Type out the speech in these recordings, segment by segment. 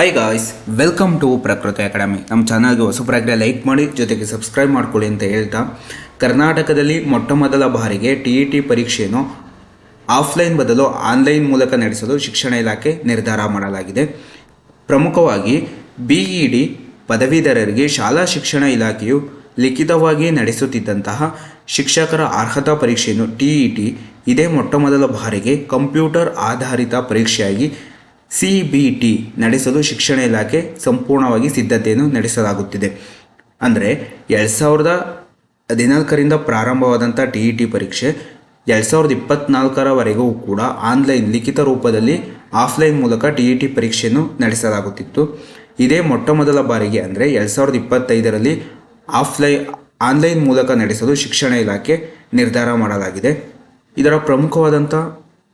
Hi guys welcome to Prakruti academy ನಮ್ಮ ಚಾನಲ್ಗೆ ಹೊಸಬರಾಗಿದ್ರೆ like ಮಾಡಿ, ಜೊತೆಗೆ ಸಬ್ಸ್ಕ್ರೈಬ್ ಮಾಡ್ಕೊಳ್ಳಿ ಅಂತ ಹೇಳ್ತಾ, ಕರ್ನಾಟಕದಲ್ಲಿ ಮೊಟ್ಟ ಮೊದಲ ಬಾರಿಗೆ ಟಿ ಇ ಟಿ ಪರೀಕ್ಷೆಯನ್ನು ಆಫ್ಲೈನ್ ಬದಲು ಆನ್ಲೈನ್ ಮೂಲಕ ನಡೆಸಲು ಶಿಕ್ಷಣ ಇಲಾಖೆ ನಿರ್ಧಾರ ಮಾಡಲಾಗಿದೆ. ಪ್ರಮುಖವಾಗಿ ಬಿಇ ಡಿ ಪದವೀಧರರಿಗೆ ಶಾಲಾ ಶಿಕ್ಷಣ ಇಲಾಖೆಯು ಲಿಖಿತವಾಗಿ ನಡೆಸುತ್ತಿದ್ದಂತಹ ಶಿಕ್ಷಕರ ಅರ್ಹತಾ ಪರೀಕ್ಷೆಯನ್ನು ಟಿಇಟಿ ಇದೇ ಮೊಟ್ಟ ಮೊದಲ ಬಾರಿಗೆ ಕಂಪ್ಯೂಟರ್ ಆಧಾರಿತ ಪರೀಕ್ಷೆಯಾಗಿ ಸಿ ಬಿ ನಡೆಸಲು ಶಿಕ್ಷಣ ಇಲಾಖೆ ಸಂಪೂರ್ಣವಾಗಿ ಸಿದ್ಧತೆಯನ್ನು ನಡೆಸಲಾಗುತ್ತಿದೆ. ಅಂದರೆ ಎರಡು ಸಾವಿರದ ಹದಿನಾಲ್ಕರಿಂದ ಪ್ರಾರಂಭವಾದಂಥ ಟಿ ಇ ಟಿ ಪರೀಕ್ಷೆ ಎರಡು ಸಾವಿರದ ಇಪ್ಪತ್ನಾಲ್ಕರವರೆಗೂ ಕೂಡ ಆನ್ಲೈನ್ ಲಿಖಿತ ರೂಪದಲ್ಲಿ ಆಫ್ಲೈನ್ ಮೂಲಕ ಟಿ ಇ ಟಿ ಪರೀಕ್ಷೆಯನ್ನು ನಡೆಸಲಾಗುತ್ತಿತ್ತು. ಇದೇ ಮೊಟ್ಟ ಮೊದಲ ಬಾರಿಗೆ ಅಂದರೆ ಎರಡು ಸಾವಿರದ ಇಪ್ಪತ್ತೈದರಲ್ಲಿ ಆಫ್ಲೈನ್ ಆನ್ಲೈನ್ ಮೂಲಕ ನಡೆಸಲು ಶಿಕ್ಷಣ ಇಲಾಖೆ ನಿರ್ಧಾರ ಮಾಡಲಾಗಿದೆ. ಇದರ ಪ್ರಮುಖವಾದಂಥ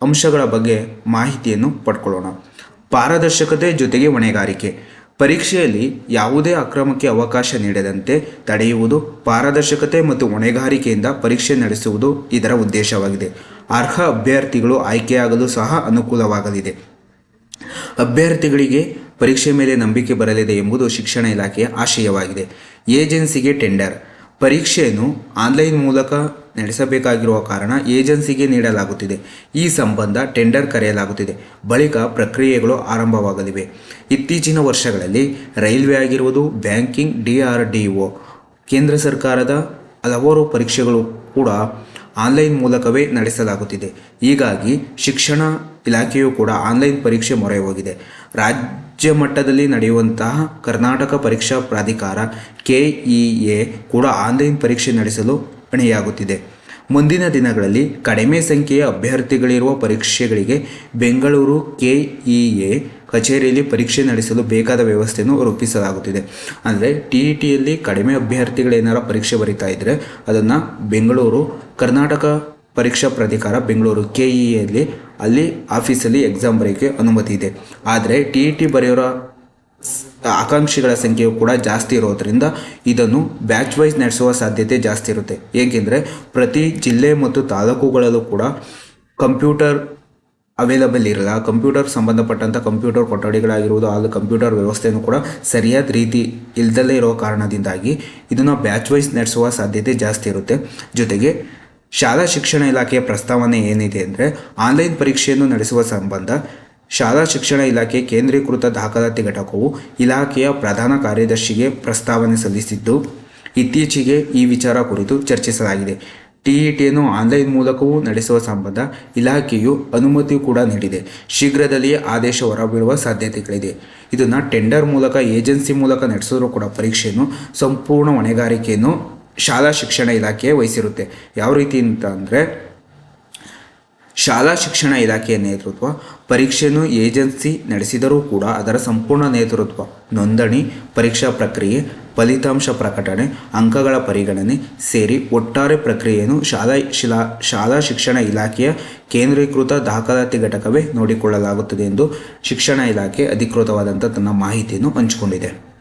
ಅಂಶಗಳ ಬಗ್ಗೆ ಮಾಹಿತಿಯನ್ನು ಪಡ್ಕೊಳ್ಳೋಣ. ಪಾರದರ್ಶಕತೆ ಜೊತೆಗೆ ಹೊಣೆಗಾರಿಕೆ. ಪರೀಕ್ಷೆಯಲ್ಲಿ ಯಾವುದೇ ಅಕ್ರಮಕ್ಕೆ ಅವಕಾಶ ನೀಡದಂತೆ ತಡೆಯುವುದು, ಪಾರದರ್ಶಕತೆ ಮತ್ತು ಹೊಣೆಗಾರಿಕೆಯಿಂದ ಪರೀಕ್ಷೆ ನಡೆಸುವುದು ಇದರ ಉದ್ದೇಶವಾಗಿದೆ. ಅರ್ಹ ಅಭ್ಯರ್ಥಿಗಳು ಆಯ್ಕೆಯಾಗಲು ಸಹ ಅನುಕೂಲವಾಗಲಿದೆ. ಅಭ್ಯರ್ಥಿಗಳಿಗೆ ಪರೀಕ್ಷೆ ಮೇಲೆ ನಂಬಿಕೆ ಬರಲಿದೆ ಎಂಬುದು ಶಿಕ್ಷಣ ಇಲಾಖೆಯ ಆಶಯವಾಗಿದೆ. ಏಜೆನ್ಸಿಗೆ ಟೆಂಡರ್ ಪರೀಕ್ಷೆಯನ್ನು ಆನ್ಲೈನ್ ಮೂಲಕ ನಡೆಸಬೇಕಾಗಿರುವ ಕಾರಣ ಏಜೆನ್ಸಿಗೆ ನೀಡಲಾಗುತ್ತಿದೆ. ಈ ಸಂಬಂಧ ಟೆಂಡರ್ ಕರೆಯಲಾಗುತ್ತಿದೆ. ಬಳಿಕ ಪ್ರಕ್ರಿಯೆಗಳು ಆರಂಭವಾಗಲಿವೆ. ಇತ್ತೀಚಿನ ವರ್ಷಗಳಲ್ಲಿ ರೈಲ್ವೆ ಆಗಿರುವುದು, banking, D R D O, ಕೇಂದ್ರ ಸರ್ಕಾರದ ಹಲವಾರು ಪರೀಕ್ಷೆಗಳು ಕೂಡ ಆನ್ಲೈನ್ ಮೂಲಕವೇ ನಡೆಸಲಾಗುತ್ತಿದೆ. ಹೀಗಾಗಿ ಶಿಕ್ಷಣ ಇಲಾಖೆಯು ಕೂಡ ಆನ್ಲೈನ್ ಪರೀಕ್ಷೆ ಮೊರೆ ಹೋಗಿದೆ. ರಾಜ್ಯ ಮಟ್ಟದಲ್ಲಿ ನಡೆಯುವಂತಹ ಕರ್ನಾಟಕ ಪರೀಕ್ಷಾ ಪ್ರಾಧಿಕಾರ ಕೆಇಎ ಕೂಡ ಆನ್ಲೈನ್ ಪರೀಕ್ಷೆ ನಡೆಸಲು ಅಣಿಯಾಗುತ್ತಿದೆ ಮುಂದಿನ ದಿನಗಳಲ್ಲಿ ಕಡಿಮೆ ಸಂಖ್ಯೆಯ ಅಭ್ಯರ್ಥಿಗಳಿರುವ ಪರೀಕ್ಷೆಗಳಿಗೆ ಬೆಂಗಳೂರು ಕೆಇಎ ಕಚೇರಿಯಲ್ಲಿ ಪರೀಕ್ಷೆ ನಡೆಸಲು ಬೇಕಾದ ವ್ಯವಸ್ಥೆಯನ್ನು ರೂಪಿಸಲಾಗುತ್ತಿದೆ. ಅಂದರೆ ಟಿ ಇ ಟಿಯಲ್ಲಿ ಕಡಿಮೆ ಅಭ್ಯರ್ಥಿಗಳೇನಾರ ಪರೀಕ್ಷೆ ಬರಿತಾ ಇದ್ದರೆ ಅದನ್ನು ಬೆಂಗಳೂರು, ಕರ್ನಾಟಕ ಪರೀಕ್ಷಾ ಪ್ರಾಧಿಕಾರ ಬೆಂಗಳೂರು ಕೆ ಇಯಲ್ಲಿ ಅಲ್ಲಿ ಆಫೀಸಲ್ಲಿ ಎಕ್ಸಾಮ್ ಬರೆಯೋಕ್ಕೆ ಅನುಮತಿ ಇದೆ. ಆದರೆ ಟಿ ಇ ಟಿ ಬರೆಯೋರ ಆಕಾಂಕ್ಷಿಗಳ ಸಂಖ್ಯೆಯು ಕೂಡ ಜಾಸ್ತಿ ಇರೋದರಿಂದ ಇದನ್ನು ಬ್ಯಾಚ್ ವೈಸ್ ನಡೆಸುವ ಸಾಧ್ಯತೆ ಜಾಸ್ತಿ ಇರುತ್ತೆ. ಏಕೆಂದರೆ ಪ್ರತಿ ಜಿಲ್ಲೆ ಮತ್ತು ತಾಲೂಕುಗಳಲ್ಲೂ ಕೂಡ ಕಂಪ್ಯೂಟರ್ ಅವೈಲಬಲ್ ಇರಲ್ಲ. ಕಂಪ್ಯೂಟರ್ ಸಂಬಂಧಪಟ್ಟಂಥ ಕಂಪ್ಯೂಟರ್ ಕೊಠಡಿಗಳಾಗಿರುವುದು ಅಲ್ಲಿ ಕಂಪ್ಯೂಟರ್ ವ್ಯವಸ್ಥೆಯನ್ನು ಕೂಡ ಸರಿಯಾದ ರೀತಿ ಇಲ್ಲದಲ್ಲೇ ಇರೋ ಕಾರಣದಿಂದಾಗಿ ಇದನ್ನು ಬ್ಯಾಚ್ ವೈಸ್ ನಡೆಸುವ ಸಾಧ್ಯತೆ ಜಾಸ್ತಿ ಇರುತ್ತೆ. ಜೊತೆಗೆ ಶಾಲಾ ಶಿಕ್ಷಣ ಇಲಾಖೆಯ ಪ್ರಸ್ತಾವನೆ ಏನಿದೆ ಅಂದರೆ ಆನ್ಲೈನ್ ಪರೀಕ್ಷೆಯನ್ನು ನಡೆಸುವ ಸಂಬಂಧ ಶಾಲಾ ಶಿಕ್ಷಣ ಇಲಾಖೆ ಕೇಂದ್ರೀಕೃತ ದಾಖಲಾತಿ ಘಟಕವು ಇಲಾಖೆಯ ಪ್ರಧಾನ ಕಾರ್ಯದರ್ಶಿಗೆ ಪ್ರಸ್ತಾವನೆ ಸಲ್ಲಿಸಿದ್ದು, ಇತ್ತೀಚೆಗೆ ಈ ವಿಚಾರ ಕುರಿತು ಚರ್ಚಿಸಲಾಗಿದೆ. ಟಿಇಟಿಯನ್ನು ಆನ್ಲೈನ್ ಮೂಲಕವೂ ನಡೆಸುವ ಸಂಬಂಧ ಇಲಾಖೆಯು ಅನುಮತಿ ಕೂಡ ನೀಡಿದೆ. ಶೀಘ್ರದಲ್ಲಿಯೇ ಆದೇಶ ಹೊರಬೀಳುವ ಸಾಧ್ಯತೆಗಳಿದೆ. ಇದನ್ನು ಟೆಂಡರ್ ಮೂಲಕ, ಏಜೆನ್ಸಿ ಮೂಲಕ ನಡೆಸಿದ್ರು ಕೂಡ ಪರೀಕ್ಷೆಯನ್ನು ಸಂಪೂರ್ಣ ಹೊಣೆಗಾರಿಕೆಯನ್ನು ಶಾಲಾ ಶಿಕ್ಷಣ ಇಲಾಖೆ ವಹಿಸಿರುತ್ತೆ. ಯಾವ ರೀತಿ ಅಂತ ಅಂದರೆ, ಶಾಲಾ ಶಿಕ್ಷಣ ಇಲಾಖೆಯ ನೇತೃತ್ವ ಪರೀಕ್ಷೆಯನ್ನು ಏಜೆನ್ಸಿ ನಡೆಸಿದರೂ ಕೂಡ ಅದರ ಸಂಪೂರ್ಣ ನೇತೃತ್ವ, ನೋಂದಣಿ, ಪರೀಕ್ಷಾ ಪ್ರಕ್ರಿಯೆ, ಫಲಿತಾಂಶ ಪ್ರಕಟಣೆ, ಅಂಕಗಳ ಪರಿಗಣನೆ ಸೇರಿ ಒಟ್ಟಾರೆ ಪ್ರಕ್ರಿಯೆಯನ್ನು ಶಾಲಾ ಶಿಲಾ, ಶಾಲಾ ಶಿಕ್ಷಣ ಇಲಾಖೆಯ ಕೇಂದ್ರೀಕೃತ ದಾಖಲಾತಿ ಘಟಕವೇ ನೋಡಿಕೊಳ್ಳಲಾಗುತ್ತದೆ ಎಂದು ಶಿಕ್ಷಣ ಇಲಾಖೆ ಅಧಿಕೃತವಾದಂಥ ತನ್ನ ಮಾಹಿತಿಯನ್ನು ಹಂಚಿಕೊಂಡಿದೆ.